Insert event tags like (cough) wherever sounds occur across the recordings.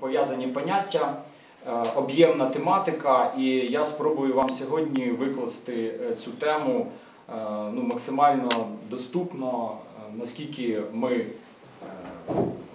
пов'язані поняття, е, об'ємна тематика, і я спробую вам сьогодні викласти е, цю тему е, ну, максимально доступно, наскільки ми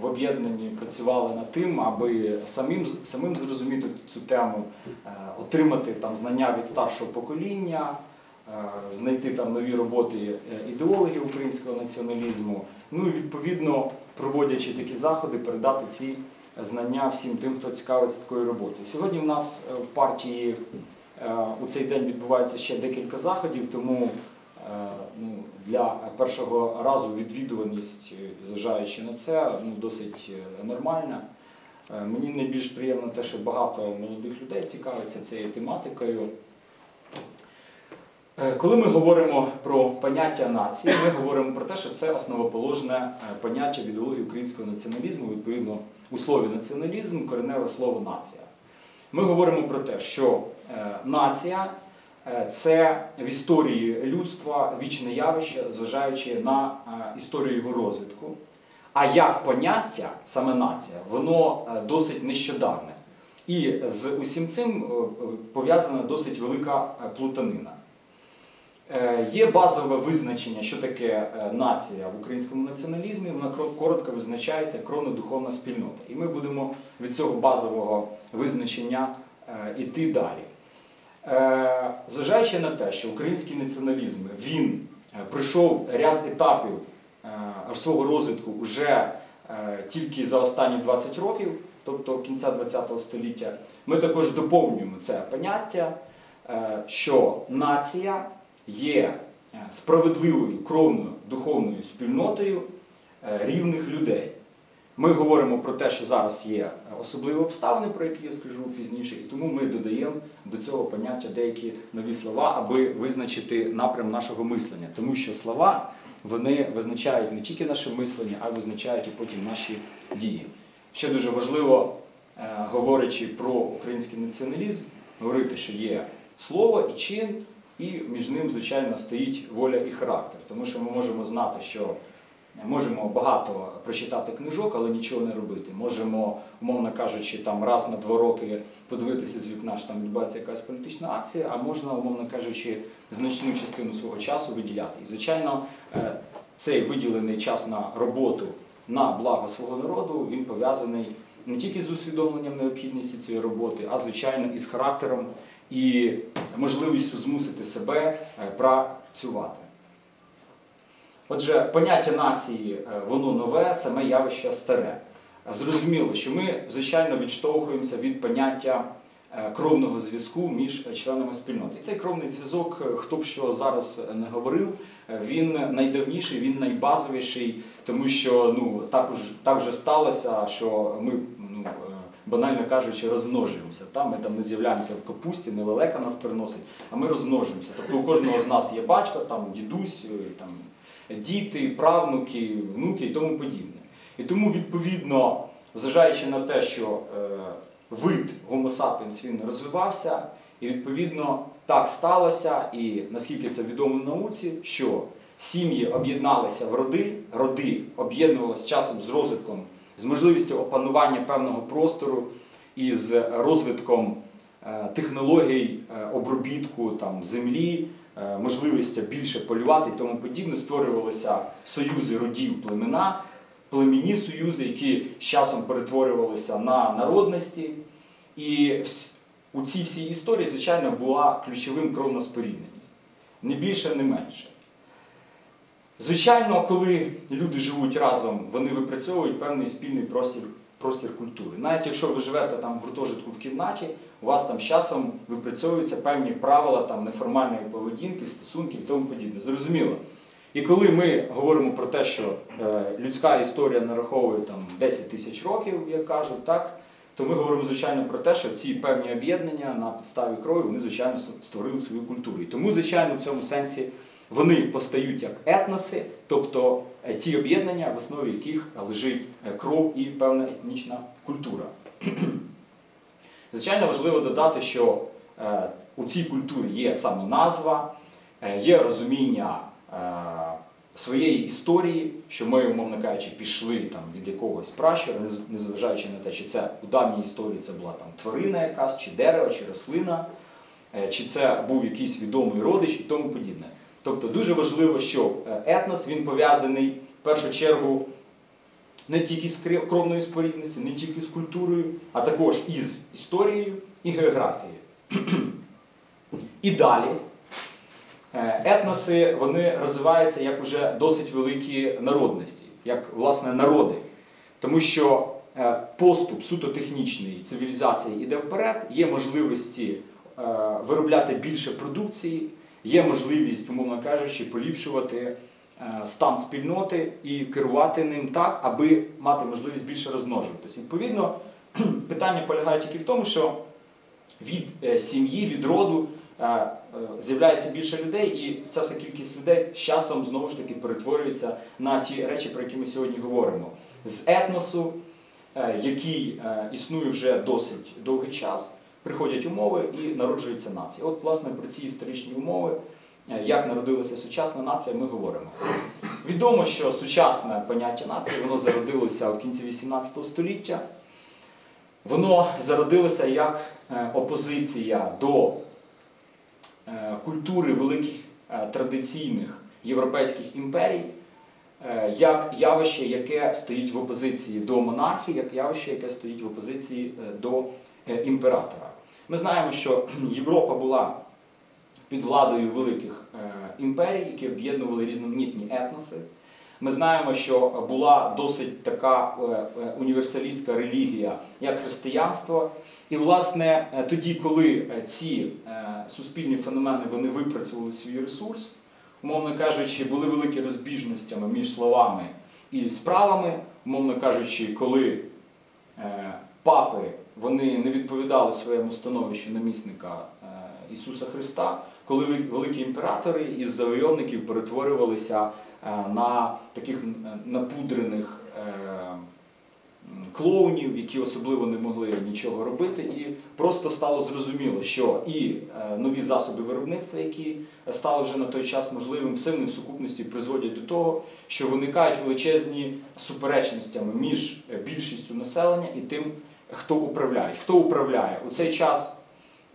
в об'єднанні працювали над тим, аби самим, самим зрозуміти цю тему, отримати там знання від старшого покоління, знайти там нові роботи ідеологів українського націоналізму. Ну і відповідно, проводячи такі заходи, передати ці знання всім тим, хто цікавиться такою роботою. Сьогодні в нас е, в партії е, у цей день відбувається ще декілька заходів, тому е, ну, для першого разу відвідуваність, зважаючи на це, ну, досить нормальна. Мені найбільш приємно те, що багато молодих людей цікавиться цією тематикою. Коли ми говоримо про поняття нації, ми говоримо про те, що це основоположне поняття в ідеології українського націоналізму, відповідно у слові націоналізм кореневе слово нація. Ми говоримо про те, що е, нація е, це в історії людства вічне явище, зважаючи на е, історію його розвитку. А як поняття, саме нація, воно досить нещодавне. І з усім цим пов'язана досить велика плутанина. Е, Є базове визначення, що таке е, нація в українському націоналізмі. Вона коротко визначається кровно-духовна спільнота. І ми будемо від цього базового визначення е, іти далі. Е, Зважаючи на те, що український націоналізм він е, пройшов ряд етапів е, свого розвитку вже е, тільки за останні 20 років, тобто кінця ХХ століття, ми також доповнюємо це поняття, е, що нація є е, справедливою кровною духовною спільнотою е, рівних людей. Ми говоримо про те, що зараз є особливі обставини, про які я скажу пізніше, і тому ми додаємо до цього поняття деякі нові слова, аби визначити напрям нашого мислення. Тому що слова вони визначають не тільки наше мислення, а й визначають і потім наші дії. Ще дуже важливо, е, говорячи про український націоналізм, говорити, що є слово і чин, і між ним, звичайно, стоїть воля і характер. Тому що ми можемо знати, що Можемо багато прочитати книжок, але нічого не робити. Можемо, умовно кажучи, там раз на два роки подивитися з вікна, що там відбувається якась політична акція, а можна, умовно кажучи, значну частину свого часу виділяти. І, звичайно, е, цей виділений час на роботу на благо свого народу він пов'язаний не тільки з усвідомленням необхідності цієї роботи, а звичайно і з характером і можливістю змусити себе е, працювати. Отже, поняття нації е, воно нове, саме явище старе. Зрозуміло, що ми, звичайно, відштовхуємося від поняття е, кровного зв'язку між членами спільноти. І цей кровний зв'язок, хто б що зараз не говорив, він найдавніший, він найбазовіший, тому що ну, так, так вже сталося, що ми, банально кажучи, розмножуємося. Та? Ми там не з'являємося в капусті, не лелека нас приносить, а ми розмножуємося. Тобто у кожного з нас є батько, там, дідусь, е, там, діти, правнуки, внуки і тому подібне. І тому, відповідно, зважаючи на те, що е, вид Homo sapiens він розвивався, і відповідно так сталося, і наскільки це відомо в науці, що сім'ї об'єдналися в роди, роди об'єднувалися часом з розвитком, з можливістю опанування певного простору і з розвитком е, технологій е, обробітку там, землі, е, можливістю більше полювати і тому подібне, створювалися союзи родів племена, племінні союзи, які з часом перетворювалися на народності. І у цій всій історії, звичайно, була ключовим кровна спорідненість. Не більше, не менше. Звичайно, коли люди живуть разом, вони випрацьовують певний спільний простір, простір культури. Навіть якщо ви живете там в гуртожитку в кімнаті, у вас там з часом випрацьовуються певні правила там, неформальної поведінки, стосунків і тому подібне. Зрозуміло. І коли ми говоримо про те, що е, людська історія нараховує там 10 тисяч років, як кажуть, так, то ми говоримо, звичайно, про те, що ці певні об'єднання на підставі крові, вони, звичайно, створили свою культуру. І тому, звичайно, в цьому сенсі вони постають як етноси, тобто е, ті об'єднання, в основі яких лежить е, кров і певна етнічна культура. (clears throat) Звичайно, важливо додати, що е, у цій культурі є саме назва, е, є розуміння своєї історії, що ми, умовно кажучи, пішли там від якогось пращура, незважаючи на те, чи це у давній історії це була там тварина якась, чи дерево, чи рослина, чи це був якийсь відомий родич і тому подібне. Тобто дуже важливо, що е, етнос він пов'язаний в першу чергу не тільки з кровною спорідністю, не тільки з культурою, а також із історією і географією. І далі е, етноси вони розвиваються як уже досить великі народності, як власне народи. Тому що е, поступ суто технічної цивілізації йде вперед, є можливості виробляти більше продукції, є можливість, умовно кажучи, поліпшувати е, стан спільноти і керувати ним так, аби мати можливість більше розмножуватися. Відповідно, (clears throat) питання полягає тільки в тому, що від е, сім'ї, від роду е, з'являється більше людей, і ця вся кількість людей з часом знову ж таки перетворюється на ті речі, про які ми сьогодні говоримо. З етносу, який існує вже досить довгий час, приходять умови і народжується нація. От, власне, про ці історичні умови, е, як народилася сучасна нація, ми говоримо. Відомо, що сучасне поняття нації воно зародилося в кінці 18 століття. Воно зародилося як е, опозиція до е, культури великих традиційних європейських імперій, як явище, яке стоїть в опозиції до монархії, як явище, яке стоїть в опозиції до імператора. Ми знаємо, що (clears throat) Європа була під владою великих е, імперій, які об'єднували різноманітні етноси. Ми знаємо, що була досить така е, е, універсалістська релігія, як християнство. І, власне, тоді, коли ці суспільні феномени вони випрацювали свій ресурс, умовно кажучи, були великі розбіжностями між словами і справами, умовно кажучи, коли папи вони не відповідали своєму становищу намісника е, Ісуса Христа, коли великі імператори із завойовників перетворювалися е, на таких напудрених е, клоунів, які особливо не могли нічого робити, і просто стало зрозуміло, що і нові засоби виробництва, які стали вже на той час можливим, все вони в сукупності призводять до того, що виникають величезні суперечностями між більшістю населення і тим, хто управляє. Хто управляє у цей час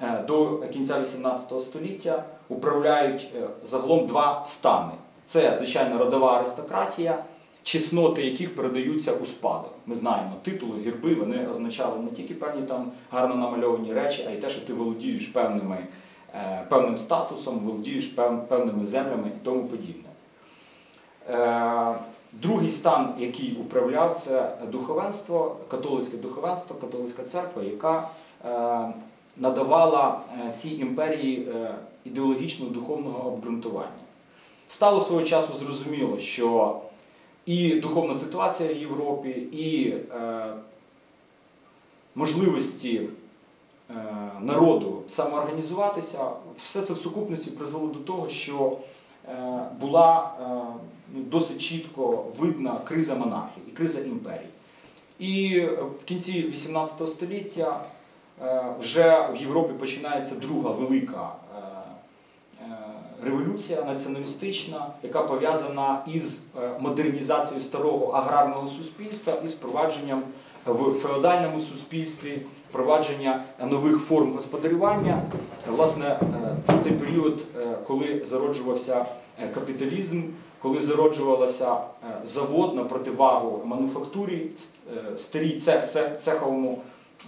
е, до кінця 18 століття управляють е, загалом два стани. Це, звичайно, родова аристократія, чесноти яких передаються у спадок. Ми знаємо, титули, герби вони означали не тільки певні там гарно намальовані речі, а й те, що ти володієш певними, е, певним статусом, володієш певними землями і тому подібне. Другий стан, який управляв, це духовенство, католицьке духовенство, католицька церква, яка е, надавала е, цій імперії е, ідеологічного духовного обґрунтування. Стало свого часу зрозуміло, що і духовна ситуація в Європі, і е, можливості е, народу самоорганізуватися, все це в сукупності призвело до того, що е, була е, ну, досить чітко видна криза монархії і криза імперії. І в кінці 18 століття е, вже в Європі починається друга велика е, е, революція націоналістична, яка пов'язана із модернізацією старого аграрного суспільства і з впровадженням в феодальному суспільстві впровадження нових форм господарювання. Власне, цей період, коли зароджувався капіталізм, коли зароджувався е, завод на противагу мануфактурі, е, старій цех- цех- цеховому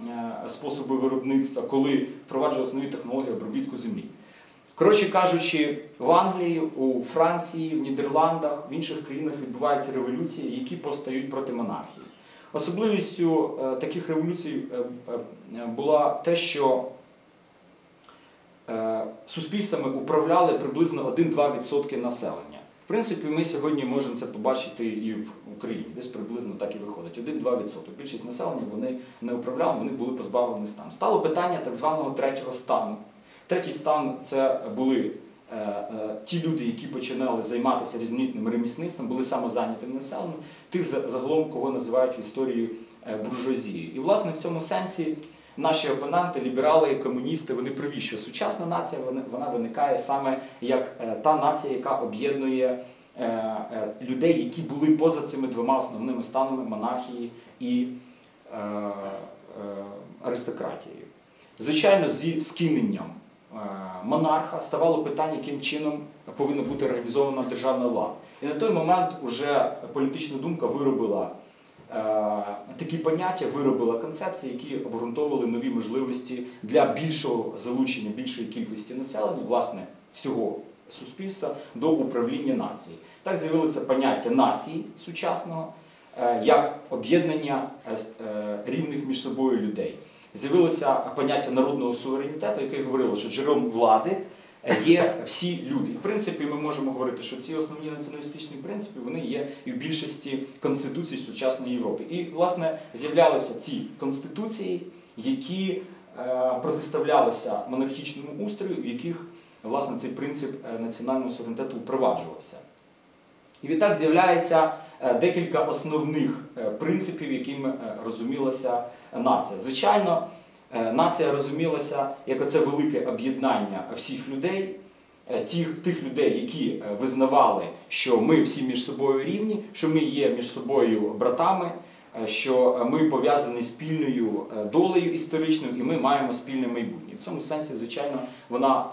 е, способу виробництва, коли впроваджувалися нові технології обробітку землі. Коротше кажучи, в Англії, у Франції, в Нідерландах, в інших країнах відбуваються революції, які постають проти монархії. Особливістю таких революцій була те, що суспільствами управляли приблизно 1-2% населення. В принципі, ми сьогодні можемо це побачити і в Україні, десь приблизно так і виходить. 1-2%. Більшість населення вони не управляли, вони були позбавлені стану. Стало питання так званого третього стану. Третій стан це були е, е, ті люди, які починали займатися різноманітним ремісництвом, були самозайнятим населенням, тих за- загалом, кого називають в історії е, буржуазією. І, власне, в цьому сенсі наші опоненти, ліберали і комуністи, вони праві, що сучасна нація вона, виникає саме як е, та нація, яка об'єднує е, е, людей, які були поза цими двома основними станами монархії і аристократією. Звичайно, зі скиненням монарха ставало питання, яким чином повинна бути організована державна влада. І на той момент вже політична думка виробила такі поняття, виробила концепції, які обґрунтовували нові можливості для більшого залучення більшої кількості населення, власне, всього суспільства до управління нацією. Так з'явилося поняття нації сучасного е, як об'єднання е, е, рівних між собою людей. З'явилося поняття народного суверенітету, яке говорило, що джерелом влади е, є всі люди. В принципі, ми можемо говорити, що ці основні націоналістичні принципи вони є і в більшості конституцій сучасної Європи. І, власне, з'являлися ці конституції, які е, протиставлялися монархічному устрою, в яких власне цей принцип е, національного суверенітету впроваджувався. І відтак з'являється е, декілька основних принципів, якими розумілася нація. Звичайно, нація розумілася як оце велике об'єднання всіх людей, е, тих, тих людей, які е, визнавали, що ми всі між собою рівні, що ми є між собою братами, е, що е, ми пов'язані спільною е, долею історичною, і ми маємо спільне майбутнє. В цьому сенсі, звичайно, вона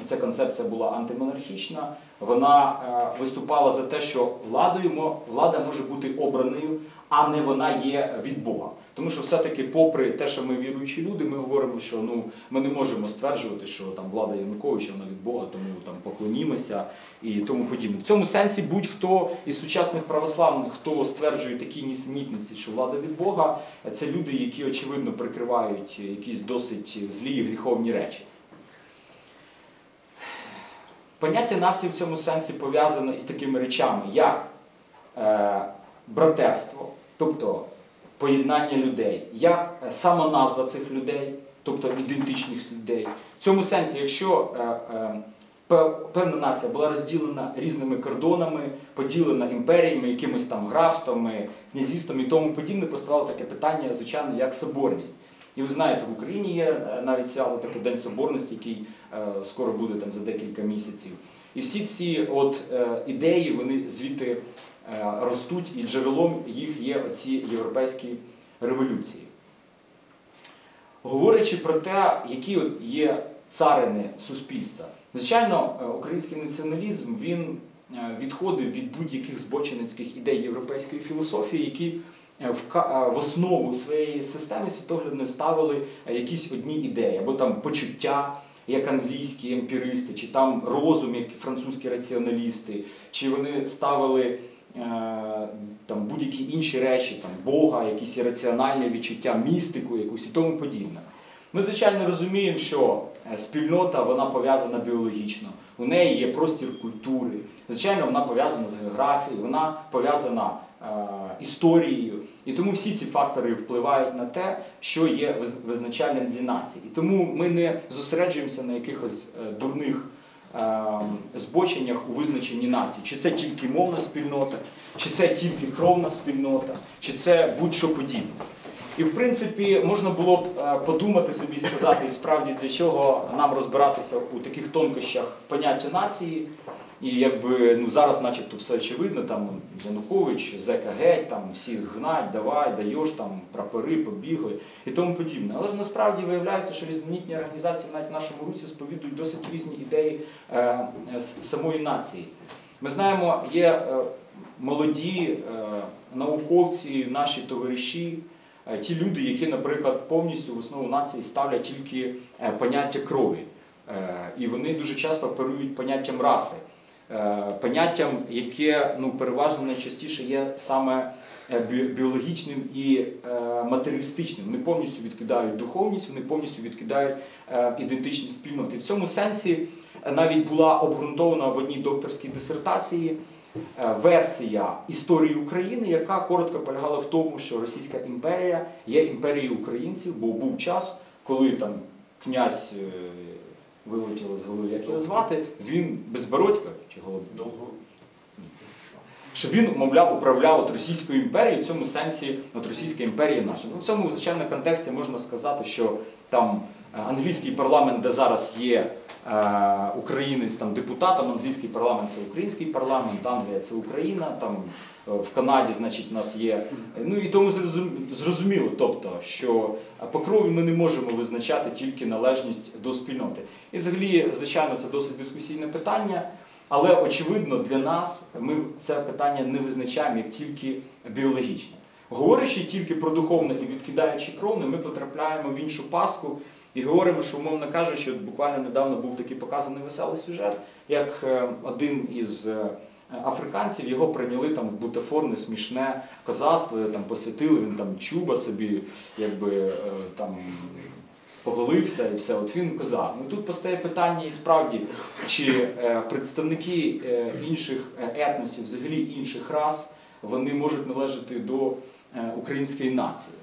е, ця концепція була антимонархічна. Вона е, виступала за те, що владою влада може бути обраною, а не вона є від Бога. Тому що все-таки, попри те, що ми віруючі люди, ми говоримо, що ну ми не можемо стверджувати, що там влада Януковича вона від Бога, тому там поклонімося і тому подібне. В цьому сенсі будь-хто із сучасних православних, хто стверджує такі нісенітниці, що влада від Бога, це люди, які очевидно прикривають якісь досить злі і гріховні речі. Поняття нації в цьому сенсі пов'язано із такими речами, як е, братерство, тобто поєднання людей, як е, самоназва цих людей, тобто ідентичних людей. В цьому сенсі, якщо е, е, пе- певна нація була розділена різними кордонами, поділена імперіями, якимись там графствами, князівствами і тому подібне, поставало таке питання, звичайно, як соборність. І ви знаєте, в Україні є навіть свято такий День Соборності, який е, скоро буде там за декілька місяців. І всі ці от е, ідеї, вони звідти ростуть, і джерелом їх є оці європейські революції. Говорячи про те, які от є царини суспільства, звичайно, е, український націоналізм він е, відходив від будь-яких збоченицьких ідей європейської філософії, які е, в е, основу своєї системи світоглядної ставили е, якісь одні ідеї, або там почуття, як англійські емпіристи, чи там розум, як французькі раціоналісти, чи вони ставили е, там будь-які інші речі, там Бога, якісь ірраціональні відчуття, містику якусь і тому подібне. Ми, звичайно, розуміємо, що е, спільнота вона пов'язана біологічно. У неї є простір культури. Звичайно, вона пов'язана з географією, вона пов'язана е, історією. І тому всі ці фактори впливають на те, що є виз- визначальним для нації. І тому ми не зосереджуємося на якихось е, дурних е, збоченнях у визначенні нації. Чи це тільки мовна спільнота, чи це тільки кровна спільнота, чи це будь-що подібне. І в принципі можна було б е, подумати собі сказати, і справді для чого нам розбиратися у таких тонкощах поняття нації. І якби ну зараз, начебто, все очевидно, там Янукович, Зека геть, там всіх гнать, давай, даєш там прапори, побігли і тому подібне. Але ж насправді виявляється, що різноманітні організації навіть в нашому русі сповідують досить різні ідеї е, е, самої нації. Ми знаємо, є е, молоді е, науковці, наші товариші, е, ті люди, які, наприклад, повністю в основу нації ставлять тільки е, поняття крові. Е, І вони дуже часто оперують поняттям раси, поняттям, яке ну, переважно найчастіше є саме е, біологічним і е, матеріалістичним. Вони повністю відкидають духовність, вони повністю відкидають е, ідентичність спільноти. В цьому сенсі е, навіть була обґрунтована в одній докторській дисертації е, версія історії України, яка коротко полягала в тому, що Російська імперія є імперією українців, бо був час, коли там князь е, вилетіло з голови, як його звати, він безбородька чи голодний? Довго. що він, мовляв, управляв от Російською імперією, в цьому сенсі от Російська імперія наша. Ну, в цьому, звичайно, контексті можна сказати, що там англійський парламент, де зараз є е, українець там депутатом, англійський парламент це український парламент, Англія це Україна, там е, в Канаді, значить, у нас є. е, Ну і тому зрозуміло, тобто, що по крові ми не можемо визначати тільки належність до спільноти. І взагалі, звичайно, це досить дискусійне питання. Але очевидно для нас ми це питання не визначаємо як тільки біологічне. Говорячи тільки про духовне і відкидаючи кровне, ми потрапляємо в іншу паску і говоримо, що, умовно кажучи, от буквально недавно був такий показаний веселий сюжет, як е, один із е, африканців його прийняли там в бутафорне, смішне козацтво, там посвятили, він там чуба собі, якби е, там поголився і все. От він казав. Ну тут постає питання і справді, чи е, представники е, інших етносів, взагалі інших рас, вони можуть належати до е, української нації.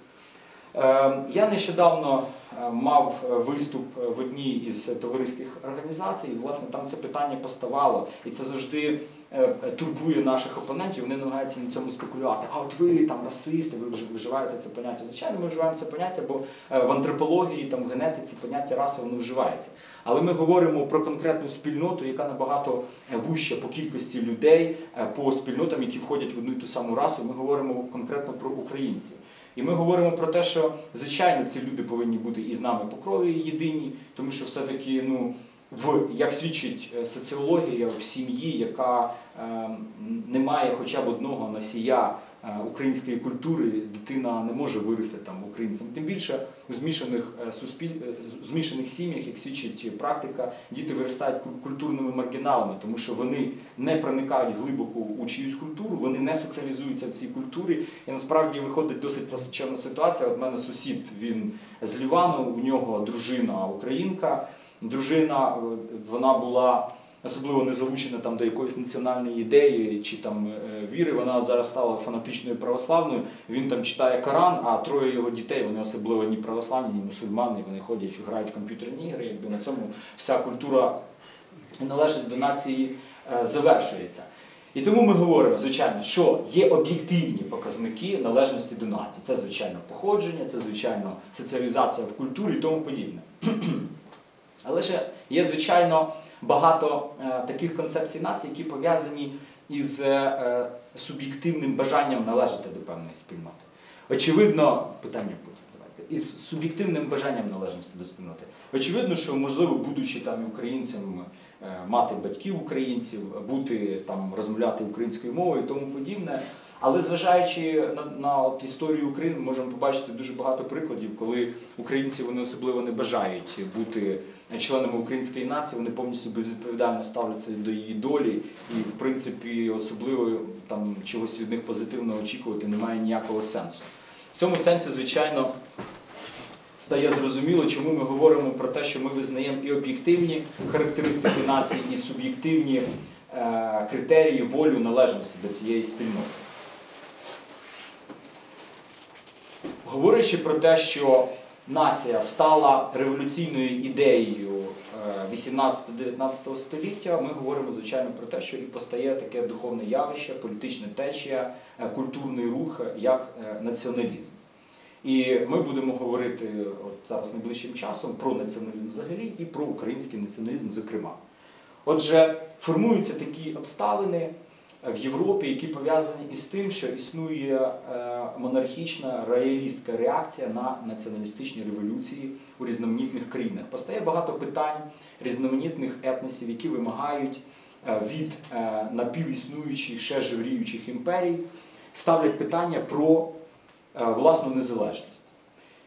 Е, Я нещодавно е, мав е, виступ в одній із товариських організацій, і власне там це питання поставало, і це завжди е, турбує наших опонентів. Вони намагаються на цьому спекулювати. А от ви там расисти, ви вже вживаєте це поняття. Звичайно, ми вживаємо це поняття, бо е, в антропології, там в генетиці поняття раси воно вживається. Але ми говоримо про конкретну спільноту, яка набагато е, вуща по кількості людей, е, по спільнотам, які входять в одну і ту саму расу. Ми говоримо конкретно про українців. І ми говоримо про те, що звичайно ці люди повинні бути і з нами по крові єдині, тому що все-таки, ну, в як свідчить е, соціологія в сім'ї, яка е, не має хоча б одного носія української культури, дитина не може вирости там українцем. Тим більше у змішаних е, суспіль... е, змішаних сім'ях, як свідчить практика, діти виростають куль- культурними маргіналами, тому що вони не проникають глибоко у чиюсь культуру, вони не соціалізуються в цій культурі. І насправді виходить досить плачевна ситуація. От мене сусід, він з Лівану, у нього дружина українка. Дружина, е, вона була особливо не залучена там до якоїсь національної ідеї чи там е, віри. Вона зараз стала фанатичною православною. Він там читає Коран, а троє його дітей вони особливо ні православні, ні мусульмани. Вони ходять, грають в комп'ютерні ігри. Якби на цьому вся культура належить до нації е, завершується. І тому ми говоримо, звичайно, що є об'єктивні показники належності до нації. Це, звичайно, походження, це, звичайно, соціалізація в культурі і тому подібне. (clears throat) Але ж є, звичайно, багато е, таких концепцій нації, які пов'язані із е, е, суб'єктивним бажанням належати до певної спільноти. Очевидно, питання давайте. Із суб'єктивним бажанням належності до спільноти. Очевидно, що можливо, будучи там українцем, мати батьків українців, бути там розмовляти українською мовою і тому подібне. Але зважаючи на, на от історію України, ми можемо побачити дуже багато прикладів, коли українці вони особливо не бажають бути членами української нації, вони повністю безвідповідально ставляться до її долі, і в принципі особливо там чогось від них позитивного очікувати немає ніякого сенсу. В цьому сенсі, звичайно, стає зрозуміло, чому ми говоримо про те, що ми визнаємо і об'єктивні характеристики нації, і суб'єктивні е, критерії волю належності до цієї спільноти. Говорячи про те, що нація стала революційною ідеєю е, 18-19 століття, ми говоримо, звичайно, про те, що і постає таке духовне явище, політична течія, е, культурний рух, як е, націоналізм. І ми будемо говорити от зараз найближчим часом про націоналізм взагалі і про український націоналізм, зокрема. Отже, формуються такі обставини в Європі, які пов'язані із тим, що існує е, монархічна реалістська реакція на націоналістичні революції у різноманітних країнах. Постає багато питань різноманітних етносів, які вимагають е, від е, напівіснуючих, ще живріючих імперій, ставлять питання про власну незалежність.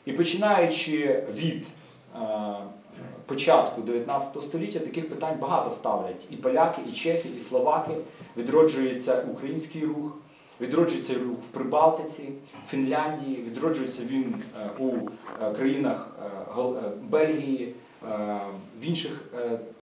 І починаючи від початку 19 століття, таких питань багато ставлять і поляки, і чехи, і словаки. Відроджується український рух, відроджується рух в Прибалтиці, Фінляндії, відроджується він е, у е, країнах е, Бельгії, в інших